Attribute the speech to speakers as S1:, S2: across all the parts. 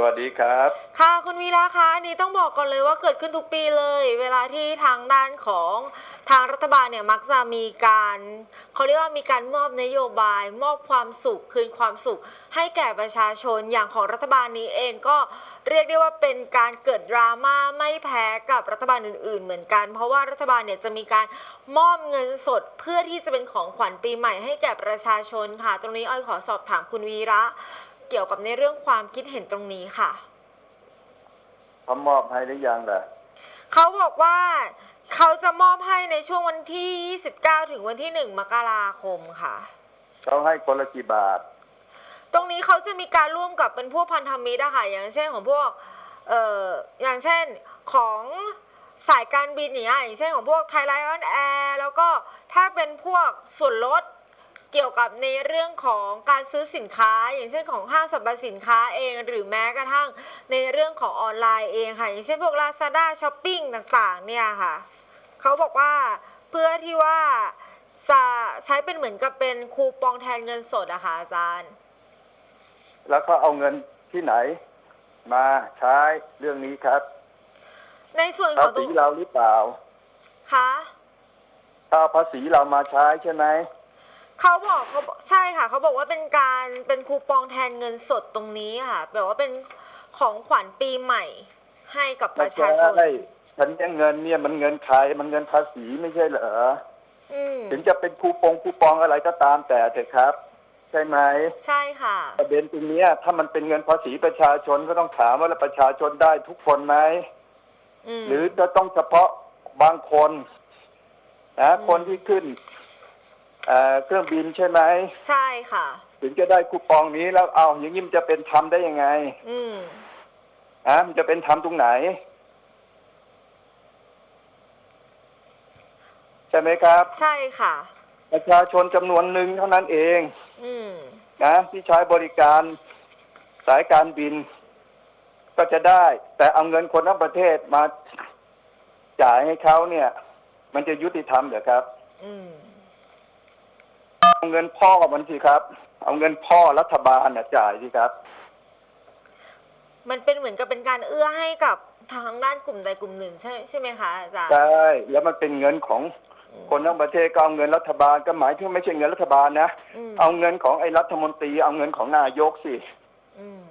S1: สวัสดีครับ
S2: ค่ะคุณวีระคะอันนี้ต้องบอกก่อนเลยว่าเกิดขึ้นทุกปีเลย เวลาที่ทางด้านของทางรัฐบาลเนี่ยมักจะมีการเขาเรียกว่ามีการมอบนโยบาย มอบความสุขคืนความสุข ให้แก่ประชาชนอย่างของรัฐบาลนี้เองก็เรียกได้ว่าเป็นการเกิดดราม่าไม่แพ้กับรัฐบาลอื่น ๆ เหมือนกัน เพราะว่ารัฐบาลเนี่ยจะมีการมอบเงินสดเพื่อที่จะเป็นของขวัญปีใหม่ให้แก่ประชาชนค่ะ ตรงนี้อ้อยขอสอบถามคุณวีระ เกี่ยวกับในเรื่องความคิดเห็นตรงนี้ค่ะ
S1: เขามอบให้หรือยังล่ะ
S2: เขาบอกว่าเขาจะมอบให้ในช่วงวันที่ 29 ถึงวันที่ 1 มกราคมค่ะ
S1: เขาให้คนละกี่บาท
S2: ตรงนี้เขาจะมีการร่วมกับเป็นพวกพันธมิตรอะค่ะ อย่างเช่นของพวก เอ่อ อย่างเช่นของสายการบินอย่างเงี้ยอย่างเช่นของพวกไทยไลออนแอร์แล้วก็ถ้าเป็นพวกส่วนลด เกี่ยวกับในเรื่องของการซื้อสินค้า อย่างเช่นของห้างสรรพสินค้าเอง หรือแม้กระทั่งในเรื่องของออนไลน์เองค่ะ อย่างเช่นพวก Lazada Shopping ต่างๆ เนี่ยค่ะเขาบอกว่าเพื่อที่ว่าจะใช้เป็นเหมือนกับเป็นคูปองแทนเงินสดอะค่ะอาจารย์
S1: แล้วเขาเอาเงินที่ไหน มาใช้เรื่องนี้ครับ
S2: ในส่วนข
S1: ภา
S2: องตร
S1: ษี
S2: ง
S1: เราหรือเปล่า
S2: คะ
S1: ถ้าเอาภาษีเรามาใช้ใช่ไหม
S2: เขาบอกเขาบอกใช่ค่ะ เขาบอกว่าเป็นการเป็นคูปองแทนเงินสดตรงนี้ค่ะแบบว่าเป็นของขวัญปีใหม่ให้กับป
S1: ไม่
S2: ระ
S1: ใช่
S2: ชาชน
S1: ฉันเนี่ยเงินเนี่ยมันเงินใครมันเงินภาษีไม่ใช่เหรอ
S2: อืม
S1: ถึงจะเป็นคูปองคูปองอะไรก็ตามแต่เถอะครับ ใช่ไหม
S2: ใช่ค่ะ
S1: ประเด็นตรงเนี้ย ถ้ามันเป็นเงินภาษีประชาชนก็ต้องถามว่าแล้วประชาชนได้ทุกคนไหม
S2: อืม
S1: หรือจะต้องเฉพาะบางคนนะคนที่ขึ้น เอ่อเครื่องบินใช่ไหม
S2: ใช่ค่ะ
S1: ถึงจะได้คูปองนี้แล้วเอาอย่างนี้มันจะเป็นธรรมได้ยังไง
S2: อืม
S1: อะมันจะเป็นธรรมตรงไหน ใช่ไหมครับ
S2: ใช่ค่ะ
S1: ประชาชนจำนวนหนึ่งเท่านั้นเอง
S2: อืม
S1: นะที่ใช้บริการสายการบิน ก็จะได้ แต่เอาเงินคนทั้งประเทศมาจ่ายให้เขาเนี่ย มันจะยุติธรรมเหรอครับ
S2: อืม
S1: เอาเงินพ่อมันสิครับ เอาเงินพ่อรัฐบาลน่ะจ่ายสิครับ
S2: มันเป็นเหมือนกับเป็นการเอื้อให้กับทางด้านกลุ่มใดกลุ่มหนึ่งใช่ใช่ไหมคะอาจารย์
S1: ใช่แล้วมันเป็นเงินของคนทั้งประเทศก็เอาเงินรัฐบาลก็หมายถึงไม่ใช่เงินรัฐบาลนะ
S2: อืม
S1: เอาเงินของไอ้รัฐมนตรี เอาเงินของนายกสิ
S2: อืม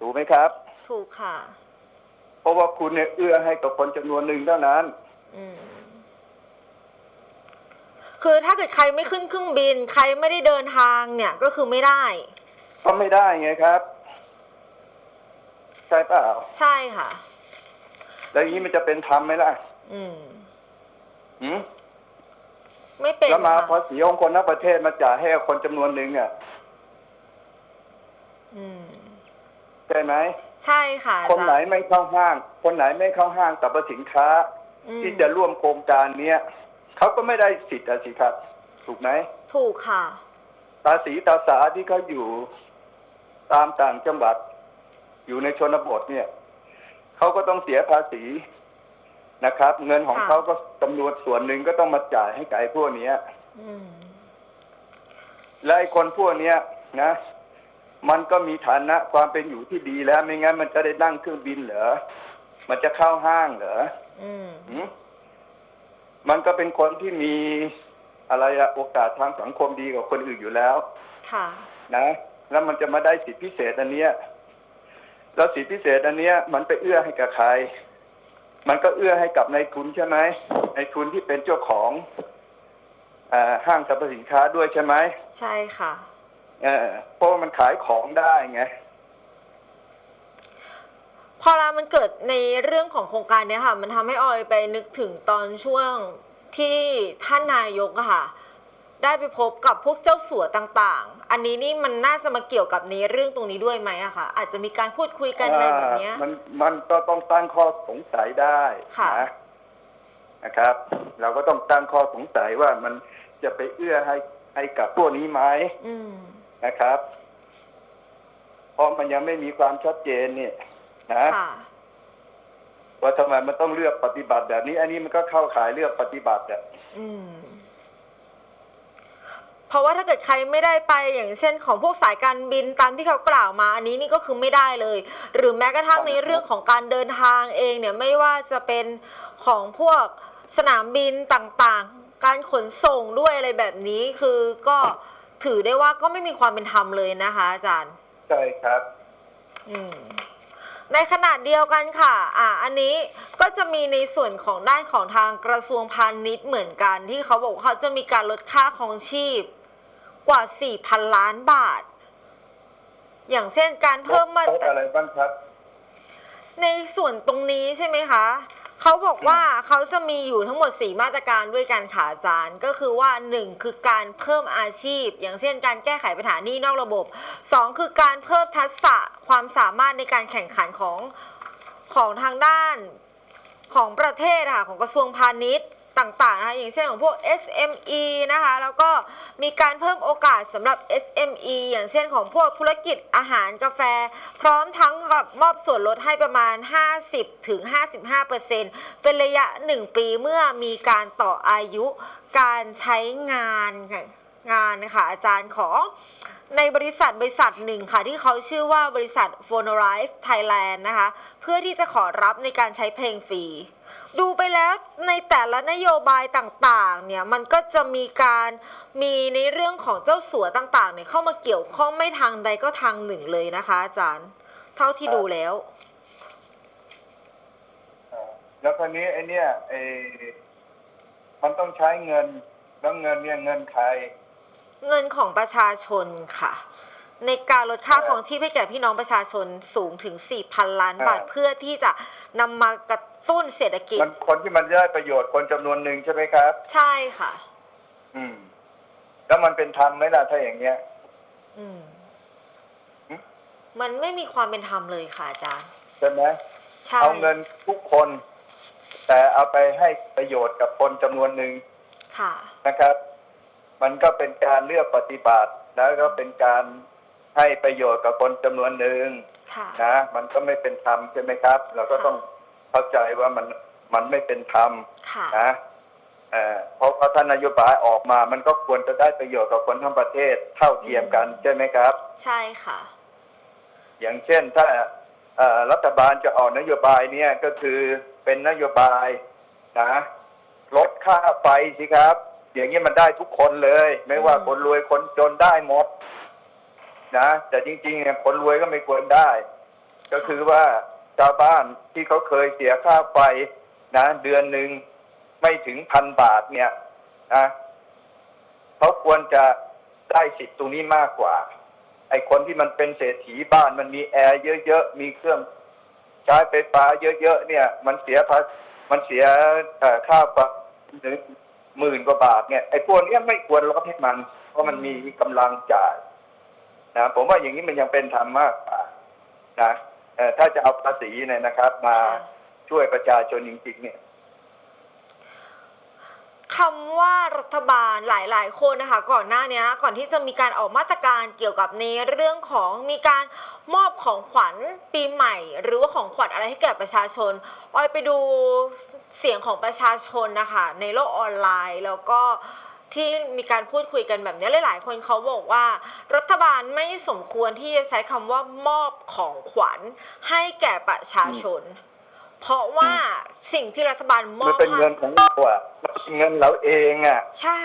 S1: ถูกไหมครับ
S2: ถูกค่ะ
S1: เพราะว่าคุณเนี่ยเอื้อให้กับคนจำนวนหนึ่งเท่านั้น
S2: อืม คือถ้าเกิดใครไม่ขึ้นเครื่องบิน ใครไม่ได้เดินทางเนี่ยก็คือไม่ได้
S1: ก็ไม่ได้ไงครับ ใช่เปล่า
S2: ใช่ค่ะ
S1: แล้วอย่างนี้มันจะเป็นธรรมไหมล่ะ
S2: อืม
S1: หืม
S2: ไม่เป็น
S1: แล้วมา
S2: ค่ะ
S1: ภาษีของคนทั้งประเทศมาจ่ายให้กับคนจำนวนหนึ่งอะ
S2: อืม
S1: ใช่ไหม
S2: ใช่ค่ะอา
S1: คนไหน
S2: จารย์
S1: ไม่เข้าห้าง คนไหนไม่เข้าห้างแต่สินค้า
S2: อืม
S1: ที่จะร่วมโครงการเนี้ย เขาก็ไม่ได้สิทธิ์อะสิครับ ถูกไหม
S2: ถูกค่ะ
S1: ตาสีตาสาที่เขาอยู่ตามต่างจังหวัด อยู่ในชนบทเนี่ยเขาก็ต้องเสียภาษีนะครับ เงินของ
S2: ค่ะ
S1: เขาก็จำนวนส่วนหนึ่งก็ต้องมาจ่ายให้กับไอ้พวกเนี้ย
S2: อืม
S1: และไอ้คนพวกเนี้ยนะ มันก็มีฐานะความเป็นอยู่ที่ดีแล้ว ไม่งั้นมันจะได้นั่งเครื่องบินเหรอ มันจะเข้าห้างเหรอ
S2: อืม
S1: หืม มันก็เป็นคนที่มีอะไรอะโอกาสทางสังคมดีกว่าคนอื่นอยู่แล้ว
S2: ค่ะ
S1: นะ แล้วมันจะมาได้สิทธิพิเศษอันเนี้ยแล้วสิทธิพิเศษอันเนี้ย มันไปเอื้อให้กับใคร มันก็เอื้อให้กับนายทุนใช่ไหมนายทุนที่เป็นเจ้าของอาห้างสรรพสินค้าด้วยใช่ไหม
S2: ใช่ค่ะ
S1: เออเพราะว่ามันขายของได้ไง
S2: พอเวลามันเกิดในเรื่องของโครงการเนี้ยค่ะ มันทำให้ออยไปนึกถึงตอนช่วงที่ท่านนายกอะค่ะ ได้ไปพบกับพวกเจ้าสัวต่างๆ อันนี้นี่มันน่าจะมาเกี่ยวกับในเรื่องตรงนี้ด้วยไหมอะคะอาจจะมีการพูดคุยกันอะไรแบบเนี้ย
S1: อ่ามันมันก็ต้องตั้งข้อสงสัยได้
S2: ค่ะ
S1: นะนะครับ เราก็ต้องตั้งข้อสงสัยว่ามันจะไปเอื้อให้ให้กับพวกนี้ไหม
S2: อืม
S1: นะครับ เพราะมันยังไม่มีความชัดเจนเนี่ย นะ
S2: ค่ะ
S1: ว่าทำไมมันต้องเลือกปฏิบัติแบบนี้ อันนี้มันก็เข้าข่ายเลือกปฏิบัติอะ
S2: อืมพเพราะว่าถ้าเกิดใครไม่ได้ไปอย่างเช่น ของพวกสายการบินตามที่เขากล่าวมา อันนี้นี่ก็คือไม่ได้เลย หรือแม้กระทั่งในเรื่องของการเดินทางเองเนี่ยไม่ว่าจะเป็นของพวกสนามบินต่างๆ การขนส่งด้วยอะไรแบบนี้คือก็ถือได้ว่าก็ไม่มีความเป็นธรรมเลยนะคะ อาจารย์
S1: ใช่ครับ
S2: อืม ในขณะเดียวกันค่ะ อ่า อันนี้ก็จะมีในส่วนของด้านของทางกระทรวงพาณิชย์เหมือนกัน ที่เขาบอกว่าเขาจะมีการลดค่าของชีพกว่า 4,000 ล้านบาท อย่างเช่นการเพิ่มมา
S1: ลดอะไรบ้างครับ
S2: ในส่วนตรงนี้ใช่ไหมคะ เขาบอกว่าเขาจะมีอยู่ทั้งหมด 4 มาตรการด้วยกันค่ะอาจานก็คือว่า 1 คือการเพิ่มอาชีพ อย่างเช่นการแก้ไขปัญหานี้นอกระบบ 2 คือการเพิ่มทักษะความสามารถในการแข่งขันของของทางด้านของประเทศค่ะของกระทรวงพาณิชย์ ต่างๆนะคะอย่างเช่นของพวก SME นะคะแล้วก็มีการเพิ่มโอกาสสำหรับ SME อย่างเช่นของพวกธุรกิจอาหารกาแฟ พร้อมทั้งกับมอบส่วนลดให้ประมาณ 50ถึง55%เป็นระยะ 1 ปีเมื่อมีการต่ออายุการใช้งานงานนะคะอาจารย์ของ ในบริษัทบริษัทหนึ่งค่ะ ที่เขาชื่อว่าบริษัท p h o n o r i f e Thailand นะคะ เพื่อที่จะขอรับในการใช้เพลงฟรีดูไปแล้วในแต่ละนโยบายต่างๆ เนี่ยมันก็จะมีการมีในเรื่องของเจ้าสัวต่างๆ เนี่ยเข้ามาเกี่ยวข้องไม่ทางใดก็ทางหนึ่งเลยนะคะอาจารย์ เท่าที่ดูแล้ว
S1: แล้วคราวนี้ไอ้เนี่ยไอ้มันต้องใช้เงินแล้วเงินเนี่ยเงินใคร
S2: เงินของประชาชนค่ะ ในการลดค่าของชีพให้แก่พี่น้องประชาชนสูงถึง 4,000 ล้านบาท
S1: อ่า
S2: เพื่อที่จะนำมากระตุ้นเศรษฐกิจ
S1: มันคนที่มันได้ประโยชน์คนจำนวนหนึ่งใช่ไหมครับ
S2: ใช่ค่ะ
S1: อืม แล้วมันเป็นธรรมไหมล่ะถ้าอย่างเงี้ย
S2: อืม
S1: หึ
S2: มันไม่มีความเป็นธรรมเลยค่ะอาจารย์
S1: ใช่ไหม
S2: ใช่
S1: เอาเงินทุกคน แต่เอาไปให้ประโยชน์กับคนจำนวนหนึ่ง
S2: ค่ะ
S1: นะครับ มันก็เป็นการเลือกปฏิบัติ แล้วก็เป็นการให้ประโยชน์กับคนจำนวนหนึ่ง
S2: ค่ะ
S1: นะ มันก็ไม่เป็นธรรมใช่ไหมครับ เราก็ต้องเข้าใจว่ามันมันไม่เป็นธรรม
S2: ค่ะ
S1: นะเอ่อเพราะว่าท่านนโยบายออกมา มันก็ควรจะได้ประโยชน์กับคนทั้งประเทศเท่าเทียมกันใช่ไหมครับ
S2: ใช่ค่ะ
S1: อย่างเช่นถ้าเอ่อรัฐบาลจะออกนโยบายเนี่ยก็คือเป็นนโยบายนะลดค่าไฟสิครับ อย่างนี้มันได้ทุกคนเลย ไม่ว่า
S2: อืม
S1: คนรวยคนจนได้หมด นะแต่จริงๆเนี่ยคนรวยก็ไม่ควรได้ ก็คือว่าชาวบ้านที่เขาเคยเสียค่าไฟนะเดือนหนึ่งไม่ถึงพันบาทเนี่ยนะเขาควรจะได้สิทธิ์ตรงนี้มากกว่า ไอ้คนที่มันเป็นเศรษฐีบ้านมันมีแอร์เยอะๆมีเครื่องใช้ไฟฟ้าเยอะๆเนี่ย มันเสียภามันเสียเอ่อค่าปรับ หมื่นกว่าบาทเนี่ยไอ้พวกเนี้ยไม่ควรเราก็ให้มัน เพราะมันมีกำลังจ่ายนะผมว่าอย่างนี้มันยังเป็นธรรมมากกว่านะถ้าจะเอาภาษีเนี่ยนะครับ มาช่วยประชาชนจริงๆเนี่ย
S2: คำว่ารัฐบาลหลาย ๆ คนนะคะก่อนหน้านี้ก่อนที่จะมีการออกมาตรการเกี่ยวกับในเรื่องของมีการมอบของขวัญปีใหม่ หรือว่าของขวัญอะไรให้แก่ประชาชนออยไปดูเสียงของประชาชนนะคะในโลกออนไลน์ แล้วก็ที่มีการพูดคุยกันแบบนี้หลาย ๆ คนเขาบอกว่า รัฐบาลไม่สมควรที่จะใช้คำว่ามอบของขวัญให้แก่ประชาชน เพราะว่าสิ่งที่รัฐบาลม
S1: มั
S2: อนบ
S1: เป็น
S2: ให้
S1: เงินของเราอะมันเป็นเงินเราเองอะ
S2: ใช่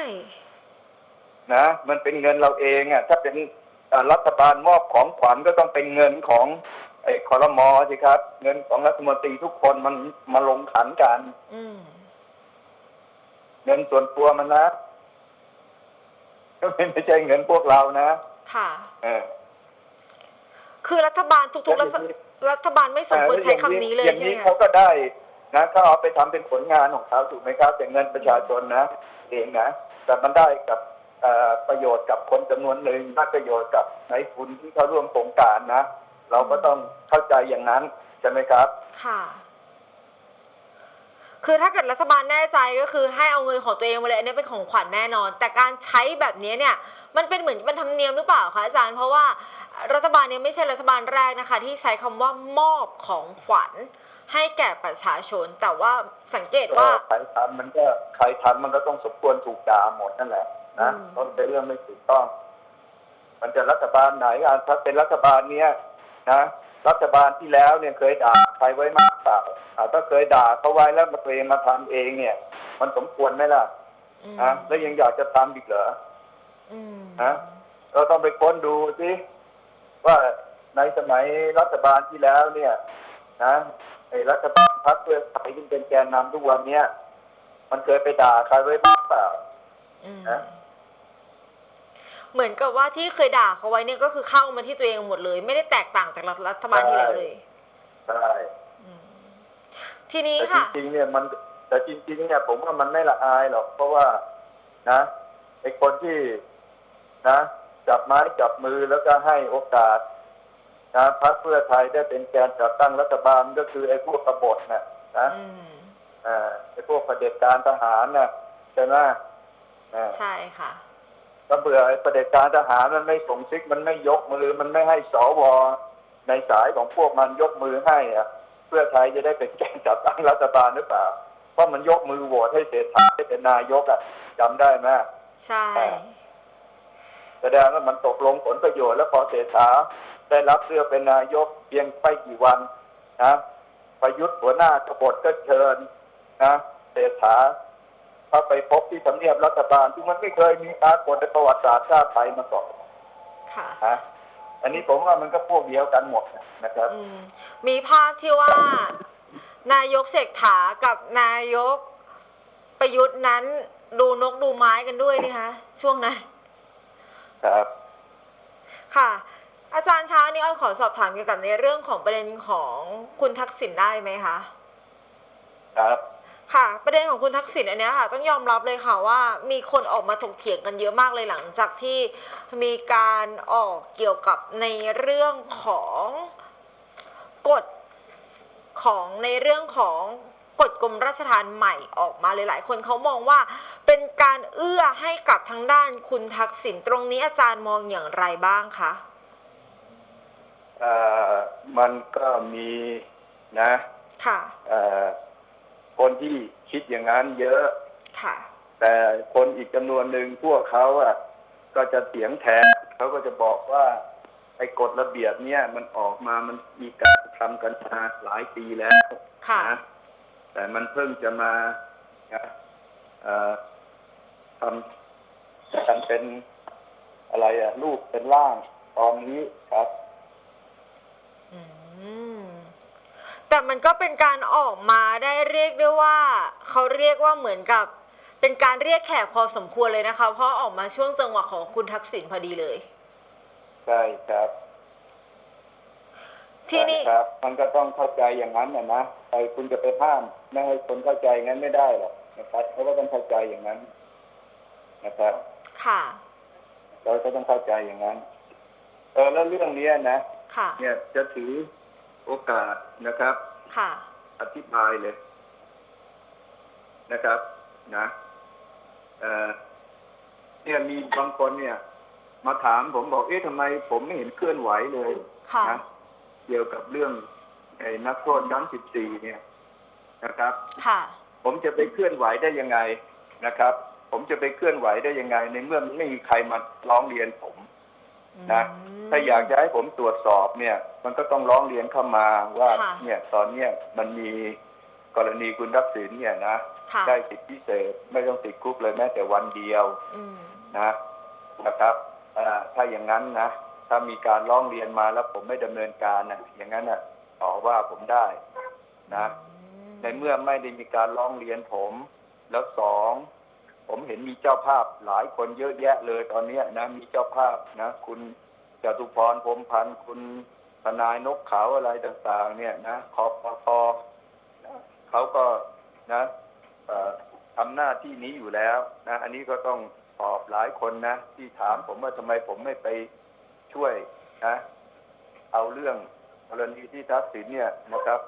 S1: นะมันเป็นเงินเราเองอะถ้าเป็นเอ่อรัฐบาลมอบของขวัญก็ต้องเป็นเงินของไอ้คอรมอสิครับ เงินของรัฐมนตรีทุกคนมันมาลงขันกัน
S2: อืม
S1: เงินส่วนตัวมันนะก็ไม่ไม่ใช่เงินพวกเรานะ
S2: ค่ะ
S1: เออ
S2: คือรัฐบาลทุกๆรัฐ
S1: แล้วอย่างนี้
S2: รัฐบาลไม่สมควรใช้คำนี้เลย
S1: อย่าง
S2: ใช่ไหม
S1: นี้
S2: คะ
S1: เขาก็ได้นะเขาเอาไปทำเป็นผลงานของเขาถูกไหมครับแต่เงินประชาชนนะ เองนะแต่มันได้กับเอ่อประโยชน์กับคนจำนวนหนึ่งได้ประโยชน์กับนายทุนที่เขาร่วมโครงการนะ เราก็ต้องเข้าใจอย่างนั้นใช่ไหมครับ
S2: ค่ะ คือถ้าเกิดรัฐบาลแน่ใจก็คือให้เอาเงินของตัวเองมาเลยอันนี้เป็นของขวัญแน่นอน แต่การใช้แบบนี้เนี่ยมันเป็นเหมือนเป็นธรรมเนียมหรือเปล่าคะอาจารย์ เพราะว่ารัฐบาลเนี้ไม่ใช่รัฐบาลแรกนะคะ ที่ใช้คำว่ามอบของขวัญให้แก่ประชาชน แต่ว่าสังเกตว่า
S1: ใครทำมันก็ใครทำมันก็ต้องสมควรถูกด่าหมดนั่นแหละนะ
S2: อืม
S1: ต้องเป็นเรื่องไม่ถูกต้อง มันจะรัฐบาลไหนอะถ้าเป็นรัฐบาลเนี้ยนะ รัฐบาลที่แล้วเนี่ยเคยด่าใครไว้มากเปล่าอะถ้าเคยด่าเขาไว้แล้วมาตัวเองมาทำเองเนี่ย มันสมควรไหมล่ะ
S2: อืม
S1: นะแล้วยังอยากจะทำอีกเหรอ
S2: อืม
S1: ฮะเราต้องไปค้นดูสิว่าในสมัยรัฐบาลที่แล้วเนี่ย นะไอ้รัฐบาลพรรคเพื่อไทยที่เป็นแกนนำทุกวันเนี้ยมันเคยไปด่าใครไว้บ้างเปล่า
S2: อืม
S1: นะ
S2: เหมือนกับว่าที่เคยด่าเขาไว้เนี่ยก็คือเข้ามาที่ตัวเองหมดเลย ไม่ได้แตกต่างจากรัฐบาลที่แล้วเลย
S1: ใช่
S2: ทีนี้
S1: แต่จ
S2: ค่ะ
S1: ริงๆเนี่ยมันแต่จริง ๆ เนี่ย ผมว่ามันไม่ละอายหรอก เพราะว่านะไอ้คนที่นะจับไม้จับมือแล้วก็ให้โอกาสนะพรรคเพื่อไทยได้เป็นแกนจัดตั้งรัฐบาลก็คือไอ้พวกกบฏน่ะนะ
S2: อืม
S1: อ่าไอ้พวกเผด็จการทหารน่ะใช่ไหมอ่า
S2: ใช่ค่ะ
S1: ก็เบื่อไอ้เผด็จการทหารมันไม่ส่งซิกมันไม่ยกมือ มันไม่ให้สวในสายของพวกมันยกมือให้อะเพื่อไทยจะได้เป็นแกนจัดตั้งรัฐบาลหรือเปล่าเพราะมันยกมือโหวตให้เศรษฐาได้เป็นนายกอะจำได้ไหม
S2: ใช่
S1: แสดงว่ามันตกลงผลประโยชน์แล้วพอเศรษฐาได้รับเลือกเป็นนายกเพียงไม่กี่วันนะประยุทธ์หัวหน้ากบฏก็เชิญนะเศรษฐา เข้าไปพบที่ทำเนียบรัฐบาลที่มันไม่เคยมีปรากฏในประวัติศาสตร์ชาติไทยมาก่อน
S2: ค่ะ
S1: นะอันนี้ผมว่ามันก็พวกเดียวกันหมดนะครับ
S2: อืมมีภาพที่ว่า นายกเศรษฐากับนายกประยุทธ์นั้น ดูนกดูไม้กันด้วยนี่คะช่วงนั้น
S1: ครับ
S2: ค่ะ อาจารย์คะอันนี่อ้อยขอสอบถามเกี่ยวกับในเรื่องของประเด็นของคุณทักษิณได้ไหมคะ
S1: ครับ
S2: ค่ะ ประเด็นของคุณทักษิณอันเนี้ยค่ะ ต้องยอมรับเลยค่ะว่ามีคนออกมาถกเถียงกันเยอะมากเลยหลังจากที่มีการออกเกี่ยวกับในเรื่องของกฎของในเรื่องของกฎกรมราชทานใหม่ออกมาเลยหลายคนเขามองว่าเป็นการเอื้อให้กับทางด้านคุณทักษิณตรงนี้อาจารย์มองอย่างไรบ้างคะ
S1: เอ่อมันก็มีนะ
S2: ค่ะ
S1: เอ่อ คนที่คิดอย่างนั้นเยอะ
S2: ค่ะ
S1: แต่คนอีกจำนวนหนึ่งพวกเขาอะ ก็จะเถียงแทนเขาก็จะบอกว่า ไอ้กฎระเบียบเนี่ยมันออกมามันมีการทำกันมาหลายปีแล้ว
S2: ค่ะ
S1: นะแต่มันเพิ่งจะมานะเอ่อทำกันเป็นอะไรอะรูปเป็นร่างตอนนี้ครับ
S2: อืม แต่มันก็เป็นการออกมาได้เรียกได้ว่า เขาเรียกว่าเหมือนกับ เป็นการเรียกแขกพอสมควรเลยนะคะ เพราะออกมาช่วงจังหวะของคุณทักษิณพอดีเลย
S1: ใช่ครับ
S2: ทีนี้
S1: ใช่ครับ มันก็ต้องเข้าใจอย่างนั้นนะนะไปคุณจะไปห้ามไม่ให้คนเข้าใจงั้นไม่ได้หรอกนะครับเขาก็ต้องเข้าใจอย่างนั้น นะครับ
S2: ค่ะ
S1: เราก็ต้องเข้าใจอย่างนั้น เออแล้วเรื่องเนี้ยนะ
S2: ค่ะ
S1: เนี่ยจะถือ โอกาสนะครับ
S2: ค่ะ
S1: อธิบายเลยนะครับ นะเอ่อเนี่ยมีบางคนเนี่ย มาถามผมบอกเอ๊ะทำไมผมไม่เห็นเคลื่อนไหวเลย
S2: ค่ะ
S1: นะเกี่ยวกับเรื่องไอ้นักโทษชั้นสิบสี่เนี่ยนะครับ
S2: ค่ะ
S1: ผมจะไปเคลื่อนไหวได้ยังไงนะครับ ผมจะไปเคลื่อนไหวได้ยังไง ในเมื่อมันไม่มีใครมาร้องเรียนผม นะ
S2: อืม
S1: ถ้าอยากจะให้ผมตรวจสอบเนี่ย มันก็ต้องร้องเรียนเข้ามาว่า
S2: ค่ะ
S1: เนี่ยตอนเนี้ยมันมีกรณีคุณทักษิณเนี่ยนะ
S2: ค่ะ
S1: ได้สิทธิพิเศษไม่ต้องติดคุกเลยแม้แต่วันเดียว
S2: อืม
S1: นะนะครับอ่าถ้าอย่างนั้นนะถ้ามีการร้องเรียนมาแล้วผมไม่ดำเนินการนะอย่างนั้นนะต่อว่าผมได้นะในเมื่อไม่ได้มีการร้องเรียนผม แล้วสอง ผมเห็นมีเจ้าภาพหลายคนเยอะแยะเลยตอนเนี้นะ มีเจ้าภาพนะ คุณจตุพรพรมพันธ์คุณทนายนกเขาวอะไรต่าง ๆ เนี่ยนะคอปพนะเขาก็นะทำหน้าที่นี้อยู่แล้วนะ อันนี้ก็ต้องตอบหลายคนนะ ที่ถามผมว่าทำไมผมไม่ไปช่วยนะ เอาเรื่องกรณีที่ทักษิณเนี่ยนะครับ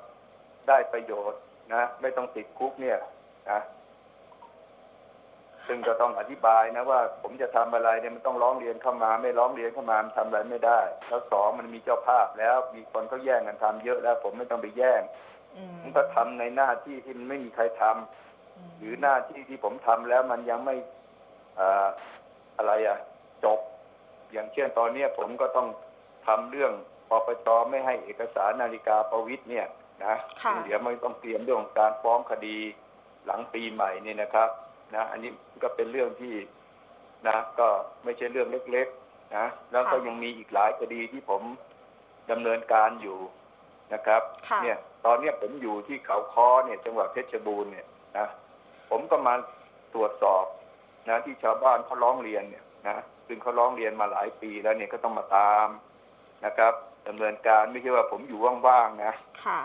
S1: ได้ประโยชน์นะ ไม่ต้องติดคุกเนี่ยนะ ซึ่งก็ต้องอธิบายนะว่าผมจะทำอะไรเนี่ยมันต้องร้องเรียนเข้ามา ไม่ร้องเรียนเข้ามามันทำอะไรไม่ได้ แล้วสองมันมีเจ้าภาพแล้วมีคนเขาแย่งกันทำเยอะแล้ว ผมไม่ต้องไปแย่ง
S2: อืม
S1: ผมก็ทำในหน้าที่ที่มันไม่มีใครทำหรือหน้าที่ที่ผมทำแล้วมันยังไม่เอ่ออะไรอะจบ อย่างเช่นตอนเนี้ยผมก็ต้องทำเรื่องปปชไม่ให้เอกสารนาฬิกาประวิตรเนี่ยนะ
S2: ค่ะ
S1: เดี๋ยวมันต้องเตรียมเรื่องของการฟ้องคดีหลังปีใหม่นี่นะครับ นะอันนี้ก็เป็นเรื่องที่นะ ก็ไม่ใช่เรื่องเล็กๆนะแล้วก็
S2: ค่ะ
S1: ยังมีอีกหลายคดีที่ผมดำเนินการอยู่นะครับ
S2: ค่ะ
S1: เนี่ย ตอนเนี้ยผมอยู่ที่เขาค้อเนี่ย จังหวัดเพชรบูรณ์เนี่ยนะผมก็มาตรวจสอบนะที่ชาวบ้านเขาร้องเรียนเนี่ยนะซึ่งเขาร้องเรียนมาหลายปีแล้วเนี่ยก็ต้องมาตามนะครับดำเนินการไม่ใช่ว่าผมอยู่ว่างๆนะ
S2: ค่ะ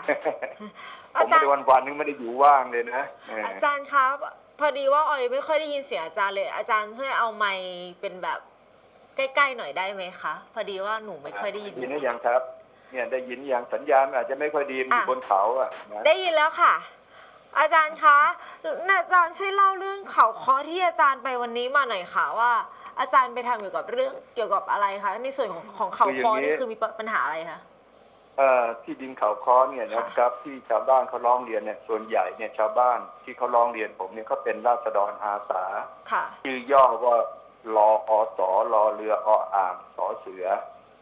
S1: ผ
S2: อาม
S1: ไม่
S2: จาร
S1: ได้
S2: ย์
S1: วันวันๆนึงไม่ได้อยู่ว่างเลยนะเออ
S2: อาจารย์ครับ พอดีว่าออยไม่ค่อยได้ยินเสียงอาจารย์เลย อาจารย์ช่วยเอาไมค์เป็นแบบใกล้ๆหน่อยได้ไหมคะ พอดีว่าหนูไม่ค่อยได้ยิน
S1: ยินได้ยังครับ เนี่ยได้ยินยังสัญญาณอาจจะไม่ค่อยดีมันอยู่
S2: อะ
S1: บนเขาอะนะ
S2: ได้ยินแล้วค่ะ อาจารย์คะอาจารย์ช่วยเล่าเรื่องเขาเคอที่อาจารย์ไปวันนี้มาหน่อยค่ะว่า อาจารย์ไปทำเกี่ยวกับเรื่องเกี่ยวกับอะไรคะในส่วนของของเขาเคอนี่คือมีปัญหาอะไรคะ
S1: เอ่อ ที่ดินเขาค้อเนี่ยนะครับ ที่ชาวบ้านเขาร้องเรียนเนี่ยส่วนใหญ่เนี่ยชาวบ้านที่เขาร้องเรียนผมเนี่ยเขาเป็นราษฎรอาสา
S2: ค่ะ
S1: ชื่อย่อว่ารออสอรอเรือออ่างสอเสือ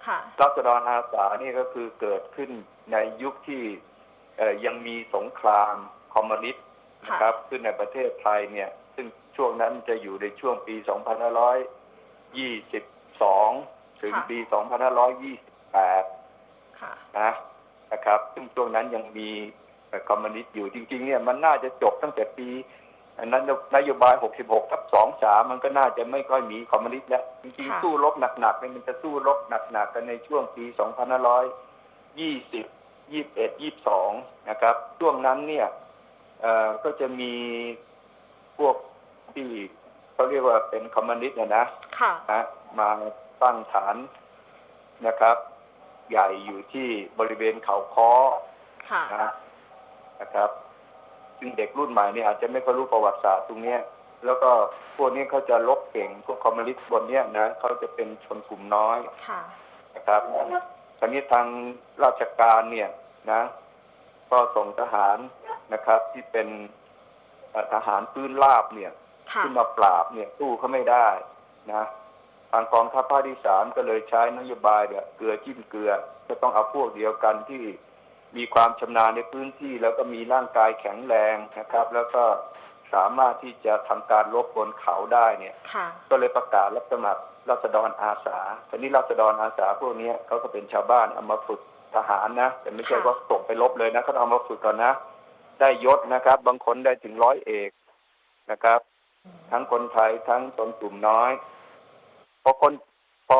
S2: ค่ะ
S1: รัษฎรอาสานี่ก็คือเกิดขึ้นในยุคที่เอ่อยังมีสงครามคอมมิวนิสต์นะครับขึ้นในประเทศไทยเนี่ย ซึ่งช่วงนั้นจะอยู่ในช่วงปี 2522 ถึงปี 2528
S2: ค่ะ
S1: นะนะครับ ซึ่งช่วงนั้นยังมีเอ่อคอมมิวนิสต์อยู่จริง ๆ เนี่ยมันน่าจะจบตั้งแต่ปีอันนั้นนโยบาย 66ทับ23 มันก็น่าจะไม่ค่อยมีคอมมิวนิสต์แล้ว จริง
S2: ค่ะ
S1: ๆสู้รบหนักๆเนี่ยมันจะสู้รบหนักๆกันในช่วงปี 2520 21 22 นะครับ ช่วงนั้นเนี่ยเอ่อก็จะมีพวกที่เขาเรียกว่าเป็นคอมมิวนิสต์นะนะ
S2: ค่ะ
S1: นะมาตั้งฐานนะครับ ใหญ่อยู่ที่บริเวณเขาค้อ
S2: ค่ะ
S1: นะนะครับ ซึ่งเด็กรุ่นใหม่เนี่ยอาจจะไม่ค่อยรู้ประวัติศาสตร์ตรงเนี้ย แล้วก็พวกนี้เขาจะลบเก่งพวกคอมมิวนิสต์บนเนี้ยนะเขาจะเป็นชนกลุ่มน้อย
S2: ค่ะ
S1: นะครับตอนนี้ทางราชการเนี่ยนะ ก็ส่งทหารนะครับ ที่เป็นเอ่อทหารพื้นราบเนี่ย
S2: ค่ะ
S1: ขึ้นมาปราบเนี่ยสู้เขาไม่ได้นะ ทางกองทัพภาคที่สามก็เลยใช้นโยบายเนี่ยเกลือจิ้มเกลือ ก็ต้องเอาพวกเดียวกันที่มีความชำนาญในพื้นที่แล้วก็มีร่างกายแข็งแรงนะครับ แล้วก็สามารถที่จะทำการลบบนเขาได้เนี่ย
S2: ค่ะ
S1: ก็เลยประกาศรับสมัครรัษฎรอาสาทีนี้รัษฎรอาสาพวกเนี้ยเขาก็เป็นชาวบ้านเอามาฝึกทหารนะแต่ไม่ใช่
S2: ค่ะ
S1: ว่าส่งไปรบเลยนะเขาเอามาฝึกก่อนนะ ได้ยศนะครับ บางคนได้ถึงร้อยเอกนะครับ ทั้งคนไทยทั้งชนกลุ่มน้อย พอคนพอ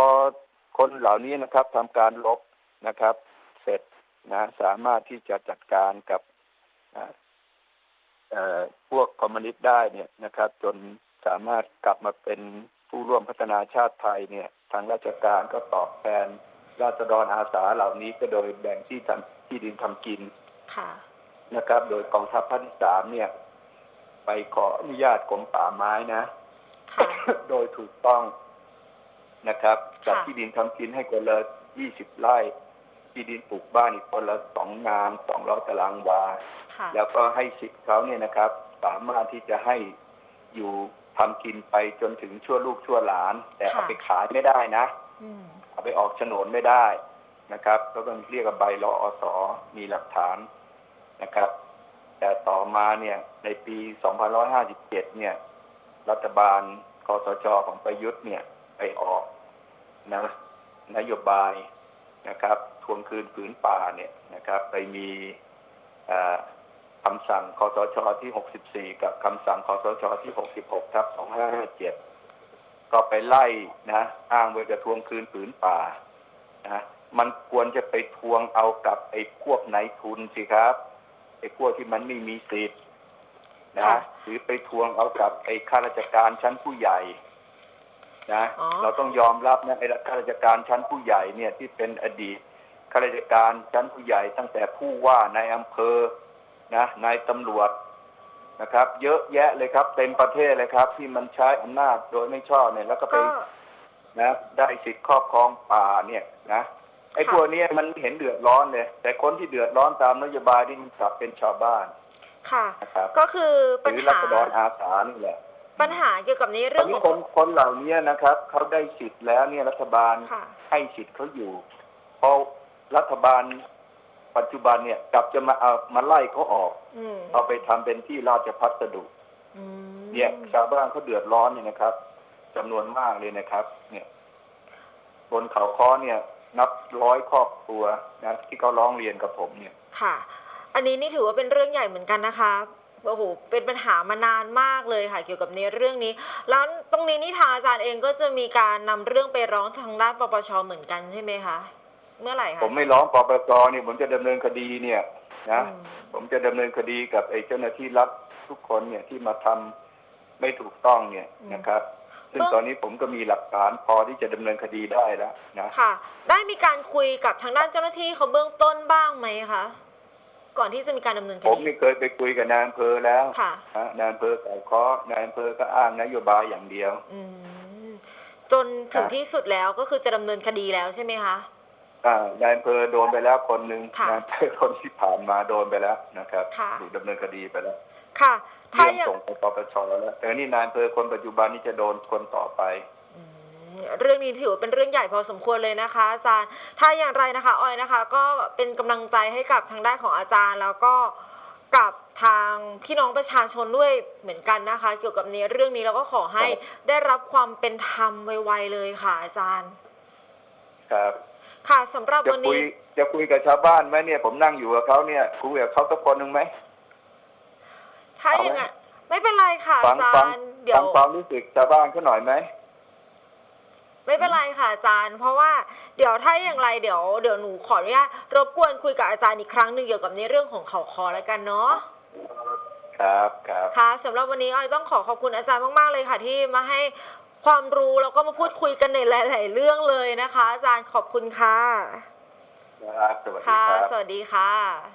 S1: คนเหล่านี้นะครับทำการลบนะครับ เสร็จนะสามารถที่จะจัดการกับอ่าเอ่อพวกคอมมิวนิสต์ได้เนี่ยนะครับ จนสามารถกลับมาเป็นผู้ร่วมพัฒนาชาติไทยเนี่ย ทางราชการก็ตอบแทนราษฎรอาสาเหล่านี้ก็โดยแบ่งที่ทำที่ดินทำกิน
S2: ค่ะ
S1: นะครับ โดยกองทัพภาคที่สามเนี่ย ไปขออนุญาตกรมป่าไม้นะ
S2: ค่ะ
S1: โดยถูกต้อง นะครับจัด
S2: ค่ะ
S1: ที่ดินทำกินให้คนละ20ไร่ที่ดินปลูกบ้านอีกคนละสองงาน200ตารางวา
S2: ค่ะ
S1: แล้วก็ให้สิทธิ์เขาเนี่ยนะครับ สามารถที่จะให้อยู่ทำกินไปจนถึงชั่วลูกชั่วหลาน แต่เอา
S2: ค่ะ
S1: ไปขายไม่ได้นะ
S2: อืม
S1: เอาไปออกโฉนดไม่ได้นะครับก็ต้องเรียกว่าใบรออสอมีหลักฐานนะครับ แต่ต่อมาเนี่ยในปี 2557 เนี่ย รัฐบาลคอสชของประยุทธ์เนี่ย ไปออกนะนโยบายนะครับทวงคืนผืนป่าเนี่ยนะครับ ไปมีเอ่อคำสั่งคอสชที่ 64 กับคำสั่งคอสชที่ 66ทับ2557 ก็ไปไล่นะ อ้างว่าจะทวงคืนผืนป่านะมันควรจะไปทวงเอากับไอ้พวกนายทุนสิครับไอ้พวกที่มันไม่มีสิทธิ์นะ
S2: ค่ะ
S1: หรือไปทวงเอากับไอ้ข้าราชการชั้นผู้ใหญ่ นะ
S2: อ๋อ
S1: เราต้องยอมรับนะไอ้ข้าราชการชั้นผู้ใหญ่เนี่ยที่เป็นอดีตข้าราชการชั้นผู้ใหญ่ ตั้งแต่ผู้ว่านายอำเภอนะนายตำรวจนะครับ เยอะแยะเลยครับเต็มประเทศเลยครับ ที่มันใช้อำนาจโดยไม่ชอบเนี่ย แล้วก็ไป
S2: ก็
S1: นะได้สิทธิ์ครอบครองป่าเนี่ยนะไอ้
S2: ค่ะ
S1: พวกเนี้ยมันเห็นเดือดร้อนเลยแต่คนที่เดือดร้อนตามนโยบายนี่มันกลับเป็นชาวบ้าน
S2: ค่ะ
S1: นะครับ
S2: ก็คือ
S1: ห
S2: ปัญ
S1: รือรั
S2: หา
S1: ษฎรอาสานี่แหละ
S2: ปัญหาเกี่ยวกับใน
S1: ต
S2: เรื่
S1: อ
S2: อนง
S1: นี้
S2: ของ
S1: คนคนเหล่านี้นะครับเขาได้สิทธิ์แล้วเนี่ยรัฐบาล
S2: ค่ะ
S1: ให้สิทธิ์เขาอยู่เพราะรัฐบาลปัจจุบันเนี่ยกลับจะมาเอามาไล่เขาออก
S2: อืม
S1: เอาไปทำเป็นที่ราชพัสดุ
S2: อืม
S1: เนี่ยชาวบ้านเขาเดือดร้อนเนี่ยนะครับจำนวนมากเลยนะครับ เนี่ยบนเขาค้อเนี่ย นับร้อยครอบครัวนะที่เขาร้องเรียนกับผมเนี่ย
S2: ค่ะ อันนี้นี่ถือว่าเป็นเรื่องใหญ่เหมือนกันนะคะ โอ้โหเป็นปัญหามานานมากเลยค่ะเกี่ยวกับในเรื่องนี้ แล้วตรงนี้นี่ทางอาจารย์เองก็จะมีการนำเรื่องไปร้องทางด้านปปชเหมือนกันใช่ไหมคะเมื่อไหร่คะ
S1: ผมไม่ร้องปปชเนี่ยผมจะดำเนินคดีเนี่ยนะ
S2: อืม
S1: ผมจะดำเนินคดีกับไอ้เจ้าหน้าที่รัฐทุกคนเนี่ยที่มาทำไม่ถูกต้องเนี่ยนะครับซึ่งตอนนี้ผมก็มีหลักฐานพอที่จะดำเนินคดีได้แล้วนะ
S2: ค่ะ ได้มีการคุยกับทางด้านเจ้าหน้าที่เขาเบื้องต้นบ้างไหมคะ ก่อนที่จะมีการดำเนินค
S1: ผม
S2: ดี
S1: นี่เคยไปคุยกับนายอำเภอแล้ว
S2: ค่ะ
S1: นะนายอำเภอแต่เคาะนายอำเภอก็อ้างนโยบายอย่างเดียว
S2: อืมจนถึงที่สุดแล้วก็คือจะดำเนินคดีแล้วใช่ไหมคะ
S1: อ่านายอำเภอโดนไปแล้วคนหนึ่ง
S2: ค่ะ
S1: นายอำเภอคนที่ผ่านมาโดนไปแล้วนะครับ
S2: ค่ะ
S1: ถูกดำเนินคดีไปแล้ว
S2: ค่ะ ถ้า
S1: เรื่อง
S2: อย่าง
S1: ส่งไปปปชแล้วแต่นี่นายอำเภอคนปัจจุบันนี่จะโดนคนต่อไป
S2: อืม เรื่องนี้ถือว่าเป็นเรื่องใหญ่พอสมควรเลยนะคะ อาจารย์ ถ้าอย่างไรนะคะออยนะคะ ก็เป็นกำลังใจให้กับทางด้านของอาจารย์ แล้วก็กับทางพี่น้องประชาชนด้วยเหมือนกันนะคะ เกี่ยวกับในเรื่องนี้แล้วก็ขอให้
S1: ครับ
S2: ได้รับความเป็นธรรมไวๆเลยค่ะ อาจารย์
S1: ครับ
S2: ค่ะสำหรับ
S1: จะ
S2: วัน
S1: คุย
S2: นี้
S1: จะคุยกับชาวบ้านไหมเนี่ยผมนั่งอยู่กับเขาเนี่ยคุยกับเขาสักคนหนึ่งไหม
S2: ถ้าอย่างนั้นไม่เป็นไรค่ะ
S1: ฟั
S2: อางจา
S1: ฟัง
S2: รย์ เดี๋ย
S1: ฟั
S2: ว
S1: งความรู้สึกชาวบ้านเขาหน่อยไหม
S2: ไม่เป็นไรค่ะอาจารย์ เพราะว่าเดี๋ยวถ้าอย่างไรเดี๋ยวเดี๋ยวหนูขออนุญาตรบกวนคุยกับอาจารย์อีกครั้งหนึ่งเกี่ยวกับในเรื่องของเขาคอแล้วกันเนาะ
S1: ครับครับ
S2: ค่ะสำหรับวันนี้ออยต้องขอขอบคุณอาจารย์มาก ๆ เลยค่ะที่มาให้ความรู้แล้วก็มาพูดคุยกันในหลาย ๆ เรื่องเลยนะคะ อาจารย์ขอบคุณค่ะ
S1: ครับสวัสดี
S2: ค่ะ
S1: ครับ
S2: สวัสดีค่ะ